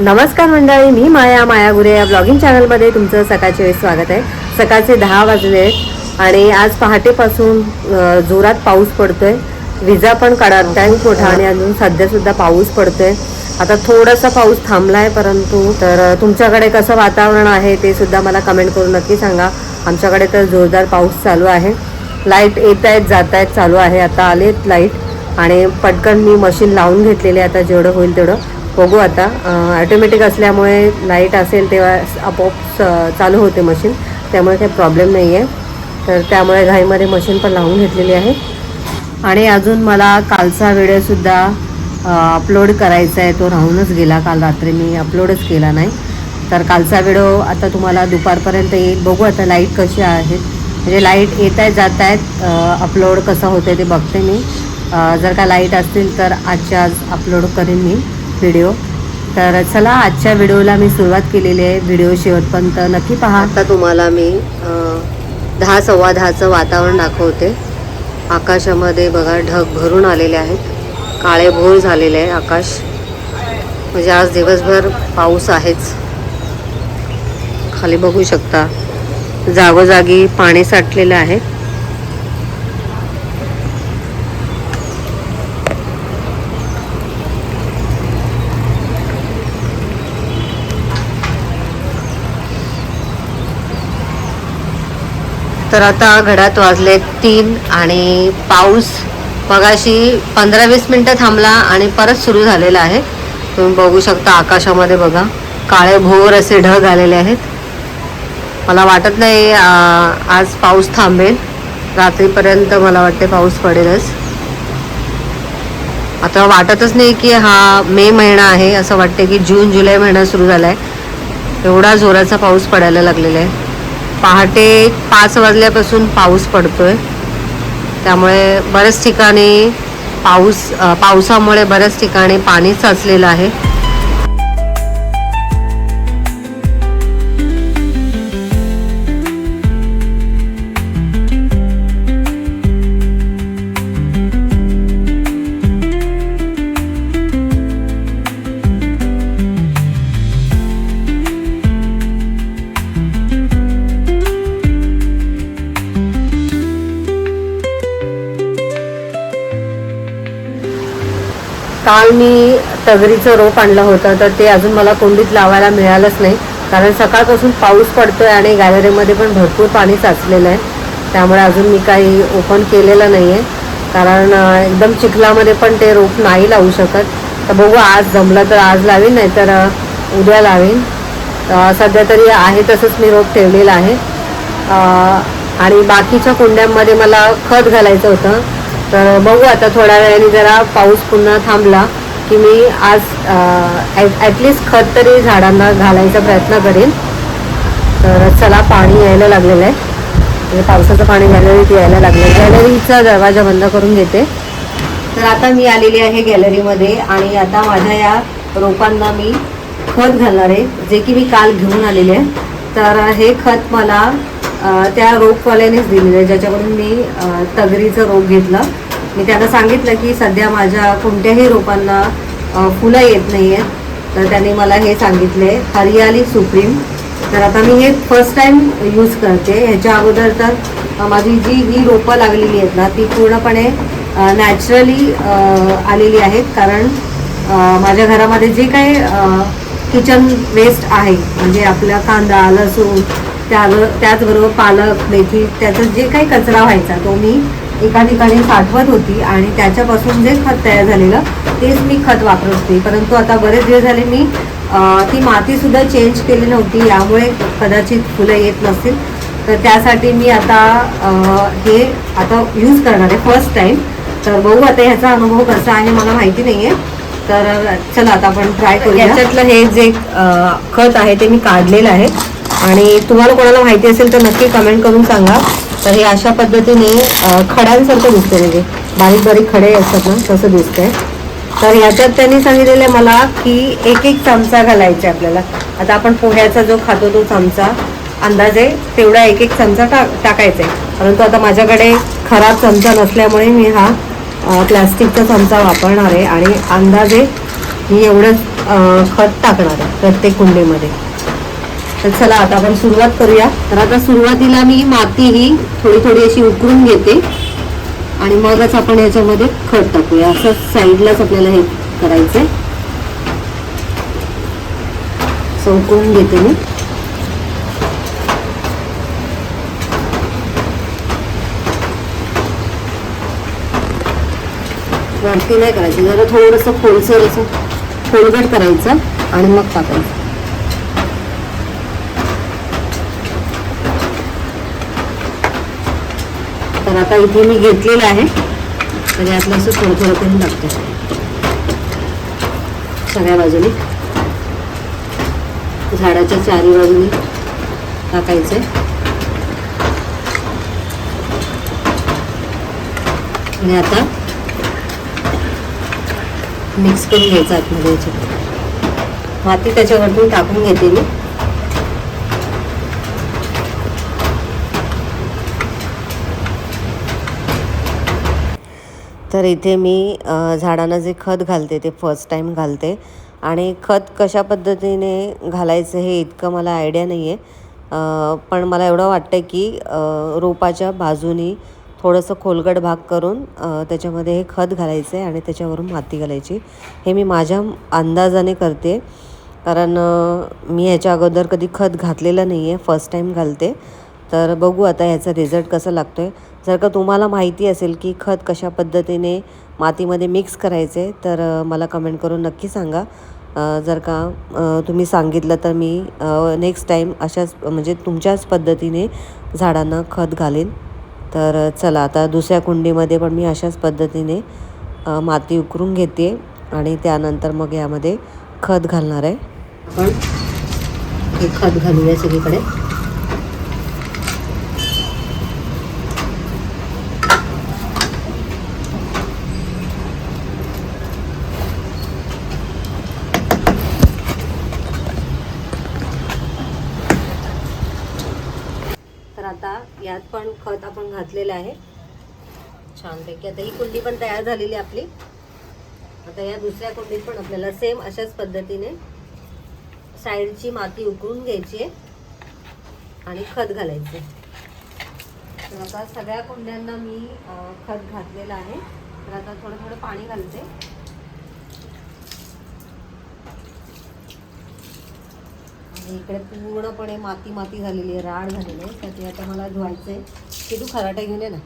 नमस्कार मंडळी मी माया माया गुरे या ब्लॉगिंग चॅनलमध्ये तुमचं सकाळचे वेळेस स्वागत आहे. सकाळचे दहा वाजले आहेत आणि आज पहाटेपासून जोरात पाऊस पडतो आहे विजा पण काढत आहे मोठा आणि अजून सध्यासुद्धा पाऊस पडतो आहे आता थोडासा पाऊस थांबला आहे परंतु तर तुमच्याकडे कसं वातावरण आहे ते सुद्धा मला कमेंट करून नक्की सांगा. आमच्याकडे तर जोरदार पाऊस चालू आहे. लाइट येत आहेत जात आहेत चालू आहे. आता आलेत लाइट आणि पटकन मी मशीन लावून घेतलेले आता जेवढं होईल तेवढं. बघू आता. ॲटोमॅटिक असल्यामुळे लाइट असेल तेव्हा आपोआप स- चालू होते मशीन त्यामुळे काही प्रॉब्लेम नाही आहे तर त्यामुळे घाईमध्ये मशीन पण लावून घेतलेली आहे. आणि अजून मला कालचा व्हिडिओसुद्धा अपलोड करायचा आहे. तो राहूनच गेला. काल रात्री मी अपलोडच केला नाही. तर कालचा व्हिडिओ आता तुम्हाला दुपारपर्यंत येईल. बघू आता लाइट कशी आहेत म्हणजे लाइट येत आहेत जात आहेत अपलोड कसं होतं ते बघते मी. जर का लाइट असतील तर आजच्या आज अपलोड करेन मी. व्हिडिओ तर चला आजच्या व्हिडिओला मी सुरुवात केलेली आहे. व्हिडिओ शेवटपर्यंत नक्की पहा. आता तुम्हाला मी दहा सव्वा दहाचं वातावरण दाखवते. आकाशामध्ये बघा ढग भरून आलेले आहेत. काळे भोर झालेले आहे आकाश. म्हणजे आज दिवसभर पाऊस आहेच. खाली बघू शकता. जागोजागी पाणी साठलेलं आहे. तर आता घडात वाजले तीन आणि पाऊस मगाशी पंधरा वीस मिनटं थांबला आणि परत सुरू झालेला आहे. तुम्ही बघू शकता आकाशामध्ये बघा काळे भोर असे ढग आलेले आहेत. मला वाटत नाही आज पाऊस थांबेल. रात्रीपर्यंत मला वाटते पाऊस पडेलच. आता वाटतच नाही की हा मे महिना आहे असं वाटते की जून जुलै महिना सुरू झाला आहे एवढा जोराचा पाऊस पडायला लागलेला आहे. पहाटे पाच वाजल्यापासून पाऊस पडतोय. त्यामुळे बऱ्याच ठिकाणी पाऊस पावसामुळे बऱ्याच ठिकाणी पाणी साचलेलं आहे. काल मी तगरीचं रोप आणलं होतं तर ते अजून मला कुंडीत लावायला मिळालंच नाही. कारण सकाळपासून पाऊस पडतो आहे आणि गॅलरीमध्ये पण भरपूर पाणी साचलेलं आहे. त्यामुळे अजून मी काही ओपन केलेलं नाही आहे कारण एकदम चिखलामध्ये पण ते रोप नाही लावू शकत. तर बघू आज जमलं तर आज लावीन नाही तर उद्या लावीन. सध्या तरी आहे तसंच मी रोप ठेवलेलं आहे. आणि बाकीच्या कुंड्यांमध्ये मला खत घालायचं होतं. तर बघू आता थोड्या वेळाने जरा पाऊस पुन्हा थांबला की मी आज ॲटलिस्ट खत तरी झाडांना घालायचा प्रयत्न करेन. तर चला पाणी यायला लागलेलं आहे. म्हणजे पावसाचं पाणी गॅलरीत यायला लागलं गॅलरीचा दरवाजा बंद करून घेते. तर आता मी आलेली आहे गॅलरीमध्ये आणि आता माझ्या या रोपांना मी खत घालणार आहे जे की मी काल घेऊन आलेले आहे. तर हे खत मला त्या रोपवाल्यानेच दिलेलं आहे. ज्याच्याकडून मी तगरीचं रोप घेतलं. मी त्यांना सांगितलं की सध्या माझ्या कोणत्याही रोपांना फुलं येत नाही आहेत तर त्यांनी मला हे सांगितले हरियाली सुप्रीम. तर आता मी हे फर्स्ट टाईम यूज करते. ह्याच्या अगोदर तर माझी जी ही रोपं लागलेली आहेत ना ती पूर्णपणे नॅचरली आलेली आहेत. कारण माझ्या घरामध्ये जे काही किचन वेस्ट आहे म्हणजे आपला कांदा लसूण त्यावर त्याचबरोबर पालक मेथी त्याचा जे काही कचरा व्हायचा तो मी एका ठिकाणी साठवत होती आणि त्याच्यापासून जे खत तयार झालेलं तेच मी खत वापरत होती. परंतु आता बरेच दिवस झाले मी ती मातीसुद्धा चेंज केली नव्हती यामुळे कदाचित फुलं येत नसतील. तर त्यासाठी मी आता हे आता यूज करणार आहे फर्स्ट टाईम तर बघू आता ह्याचा अनुभव कसा आहे मला माहिती नाही आहे तर चला आता आपण ट्राय करू याच्यातलं हे जे खत आहे ते मी काढलेलं आहे. आणि तुम्हाला कोणाला माहिती असेल तर नक्की कमेंट करून सांगा. तर हे अशा पद्धतीने खड्यांसारखं दिसतंय म्हणजे बारीक बारीक खडे असतात ना तसं दिसतंय. तर ह्याच्यात त्यांनी सांगितलेलं आहे मला की एक एक चमचा घालायचे आपल्याला. आता आपण पोह्याचा जो खातो तो चमचा अंदाजे तेवढा एक एक चमचा टाक टाकायचा आहे. परंतु आता माझ्याकडे खराब चमचा नसल्यामुळे मी हा प्लॅस्टिकचा चमचा वापरणार आहे आणि अंदाजे मी एवढंच खत टाकणार आहे प्रत्येक कुंडीमध्ये. तर चला आता आपण सुरुवात करूया. तर आता सुरुवातीला मी माती ही थोडी थोडी अशी उकरून घेते आणि मगच आपण याच्यामध्ये खत टाकूया. असं साईडलाच आपल्याला हे करायचं आहे सो उकळून घेते मी. वरती नाही करायचं. जरा थोडंसं खोलसर असं खोलगट करायचं आणि मग टाकायचं. तर आता इथे मी घेतलेलं आहे. तर यातलं असं थोडं थोडं करून टाकते. सगळ्या बाजूने. झाडाच्या चारी बाजूने टाकायचं. आणि आता मिक्स करून घ्यायचं आतमध्ये. याच्यात माती त्याच्यावरतून टाकून घेते मी. तर इथे मी झाडांना जे खत घालते ते फर्स्ट टाईम घालते. आणि खत कशा पद्धतीने घालायचं हे इतकं मला आयडिया नाही आहे पण मला एवढं वाटतं की रोपाच्या बाजूनी थोडंसं खोलगट भाग करून त्याच्यामध्ये हे खत घालायचं आहे आणि त्याच्यावरून माती घालायची. हे मी माझ्या अंदाजाने करते. कारण मी ह्याच्या अगोदर कधी खत घातलेलं नाही आहे फर्स्ट टाईम घालते. तर बघू आता ह्याचा रिझल्ट कसा लागतो आहे जर का तुम्हाला माहिती असेल की खत कशा पद्धतीने मातीमध्ये मिक्स करायचे तर मला कमेंट करून नक्की सांगा. जर का तुम्ही सांगितलं तर मी नेक्स्ट टाईम अशाच म्हणजे तुमच्याच पद्धतीने झाडांना खत घालेन. तर चला आता दुसऱ्या कुंडीमध्ये पण मी अशाच पद्धतीने माती उकरून घेते आणि त्यानंतर मग यामध्ये खत घालणार आहे. आपण हे खत घालूया सगळीकडे तर आता यात पण खत आपण घातलेलं आहे. छानपैकी आता ही कुंडी पण तयार झालेली आहे आपली. आता या दुसऱ्या कुंडीत पण आपल्याला सेम अशाच पद्धतीने साईडची माती उकळून घ्यायची आहे आणि खत घालायचं तर आता सगळ्या कुंड्यांना मी खत घातलेलं आहे. तर आता थोडं थोडं पाणी घालते. इकडे पूर्णपणे माती माती झालेली आहे राड झालेली आहे. तर ते आता मला धुवायचं आहे की तू खराटा घेऊन ये ना.